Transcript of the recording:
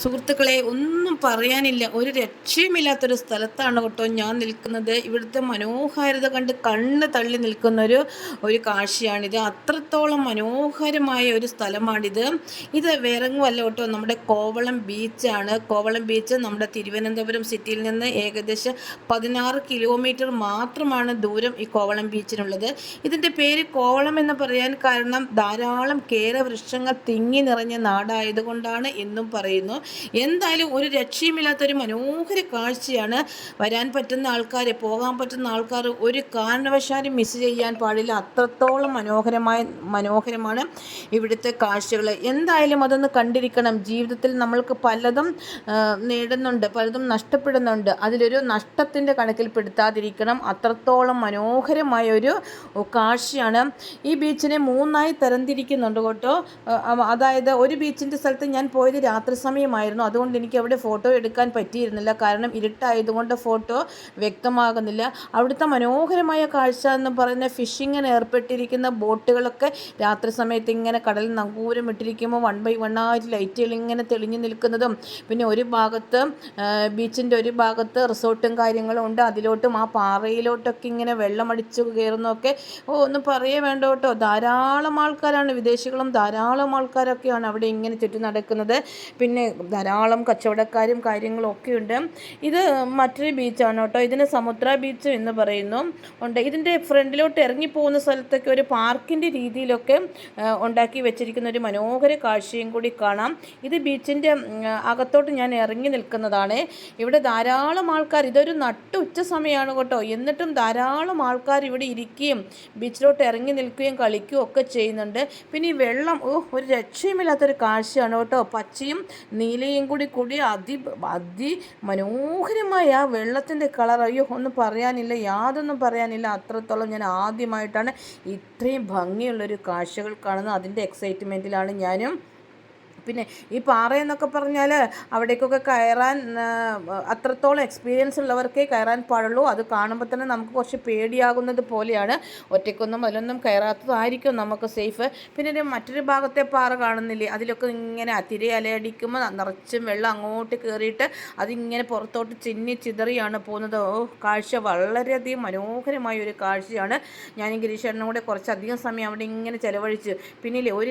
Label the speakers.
Speaker 1: സുഹൃത്തുക്കളെ ഒന്നും പറയാനില്ല. ഒരു രക്ഷയുമില്ലാത്തൊരു സ്ഥലത്താണ് കേട്ടോ ഞാൻ നിൽക്കുന്നത്. ഇവിടുത്തെ മനോഹാരിത കണ്ട് കണ്ണ് തള്ളി നിൽക്കുന്നൊരു ഒരു കാഴ്ചയാണിത്. അത്രത്തോളം മനോഹരമായ ഒരു സ്ഥലമാണിത്. ഇത് വേറെങ്ങുമല്ല കേട്ടോ. നമ്മുടെ കോവളം ബീച്ചാണ്. കോവളം ബീച്ച് നമ്മുടെ തിരുവനന്തപുരം സിറ്റിയിൽ നിന്ന് ഏകദേശം പതിനാറ് കിലോമീറ്റർ മാത്രമാണ് ദൂരം ഈ കോവളം ബീച്ചിനുള്ളത്. ഇതിന്റെ പേര് കോവളം എന്ന് പറയാൻ കാരണം ധാരാളം കേരവൃക്ഷങ്ങൾ തിങ്ങി നിറഞ്ഞ നാടായതുകൊണ്ടാണ് എന്നും പറയുന്നു. എന്തായാലും ഒരു രക്ഷയുമില്ലാത്തൊരു മനോഹര കാഴ്ചയാണ് വരാൻ പറ്റുന്ന ആൾക്കാർ പോകാൻ പറ്റുന്ന ആൾക്കാർ ഒരു കാരണവശാലും മിസ് ചെയ്യാൻ പാടില്ല. അത്രത്തോളം മനോഹരമായ മനോഹരമാണ് ഇവിടുത്തെ കാഴ്ചകൾ. എന്തായാലും അതൊന്ന് കണ്ടിരിക്കണം. ജീവിതത്തിൽ നമ്മൾക്ക് പലതും നേടുന്നുണ്ട് പലതും നഷ്ടപ്പെടുന്നുണ്ട്. അതിലൊരു നഷ്ടത്തിന്റെ കണക്കിൽപ്പെടുത്താതിരിക്കണം അത്രത്തോളം മനോഹരമായ ഒരു കാഴ്ചയാണ്. ഈ ബീച്ചിനെ മൂന്നായി തരംതിരിക്കുന്നുണ്ട് കേട്ടോ. അതായത് ഒരു ബീച്ചിന്റെ സ്ഥലത്ത് ഞാൻ പോയത് രാത്രി സമയം സമയമായിരുന്നു അതുകൊണ്ട് എനിക്ക് അവിടെ ഫോട്ടോ എടുക്കാൻ പറ്റിയിരുന്നില്ല. കാരണം ഇരുട്ടായതുകൊണ്ട് ഫോട്ടോ വ്യക്തമാകുന്നില്ല. അവിടുത്തെ മനോഹരമായ കാഴ്ച എന്ന് പറയുന്ന ഫിഷിങ്ങിന് ഏർപ്പെട്ടിരിക്കുന്ന ബോട്ടുകളൊക്കെ രാത്രി സമയത്ത് ഇങ്ങനെ കടലിൽ നങ്കൂരം ഇട്ടിരിക്കുമ്പോൾ വൺ ബൈ വൺ ആയിട്ട് ലൈറ്റുകൾ ഇങ്ങനെ തെളിഞ്ഞു നിൽക്കുന്നതും പിന്നെ ഒരു ഭാഗത്ത് ബീച്ചിന്റെ ഒരു ഭാഗത്ത് റിസോർട്ടും കാര്യങ്ങളും ഉണ്ട്. അതിലോട്ടും ആ പാറയിലോട്ടൊക്കെ ഇങ്ങനെ വെള്ളമടിച്ച് കയറുന്നതൊക്കെ ഓ ഒന്ന് പറയേ വേണ്ട കേട്ടോ ധാരാളം ആൾക്കാരാണ് വിദേശികളും ധാരാളം ആൾക്കാരൊക്കെയാണ് അവിടെ ഇങ്ങനെ ചുറ്റി നടക്കുന്നത് പിന്നെ ധാരാളം കച്ചവടക്കാരും കാര്യങ്ങളും ഒക്കെ ഉണ്ട് ഇത് മറ്റൊരു ബീച്ചാണ് കേട്ടോ. ഇതിന് സമുദ്ര ബീച്ച് എന്ന് പറയുന്നു. ഉണ്ട്. ഇതിന്റെ ഫ്രണ്ടിലോട്ട് ഇറങ്ങിപ്പോകുന്ന സ്ഥലത്തൊക്കെ ഒരു പാർക്കിന്റെ രീതിയിലൊക്കെ ഉണ്ടാക്കി വെച്ചിരിക്കുന്ന ഒരു മനോഹര കാഴ്ചയും കൂടി കാണാം. ഇത് ബീച്ചിന്റെ അകത്തോട്ട് ഞാൻ ഇറങ്ങി നിൽക്കുന്നതാണ്. ഇവിടെ ധാരാളം ആൾക്കാർ ഇതൊരു നട്ടു ഉച്ച സമയമാണ് കേട്ടോ. എന്നിട്ടും ധാരാളം ആൾക്കാർ ഇവിടെ ഇരിക്കുകയും ബീച്ചിലോട്ട് ഇറങ്ങി നിൽക്കുകയും കളിക്കുകയും ഒക്കെ ചെയ്യുന്നുണ്ട്. പിന്നെ ഈ വെള്ളം ഓ ഒരു രക്ഷയുമില്ലാത്തൊരു കാഴ്ചയാണ് കേട്ടോ. പച്ചയും നീലയും കൂടി കൂടി അതി അതി മനോഹരമായ ആ വെള്ളത്തിന്റെ കളർ. അയ്യോ ഒന്നും പറയാനില്ല യാതൊന്നും പറയാനില്ല. അത്രത്തോളം ഞാൻ ആദ്യമായിട്ടാണ് ഇത്രയും ഭംഗിയുള്ളൊരു കാഴ്ചകൾ കാണുന്നത്. അതിന്റെ എക്സൈറ്റ്മെന്റിലാണ് ഞാനും പിന്നെ ഈ പാറയെന്നൊക്കെ പറഞ്ഞാൽ അവിടേക്കൊക്കെ കയറാൻ അത്രത്തോളം എക്സ്പീരിയൻസ് ഉള്ളവർക്കേ കയറാൻ പാടുള്ളൂ. അത് കാണുമ്പോൾ തന്നെ നമുക്ക് കുറച്ച് പേടിയാകുന്നത് പോലെയാണ്. ഒറ്റയ്ക്കൊന്നും അതിലൊന്നും കയറാത്തതായിരിക്കും നമുക്ക് സേഫ് പിന്നെ മറ്റൊരു ഭാഗത്തെ പാറ കാണുന്നില്ലേ? അതിലൊക്കെ ഇങ്ങനെ തിരി അലയടിക്കുമ്പോൾ നിറച്ചും വെള്ളം അങ്ങോട്ട് കയറിയിട്ട് അതിങ്ങനെ പുറത്തോട്ട് ചിന്നി ചിതറിയാണ് പോകുന്നത്. ഓ കാഴ്ച വളരെയധികം മനോഹരമായ ഒരു കാഴ്ചയാണ്. ഞാൻ ഗിരീഷേട്ടനും കൂടെ കുറച്ചധികം സമയം അവിടെ ഇങ്ങനെ ചിലവഴിച്ച്. പിന്നെ ഒരു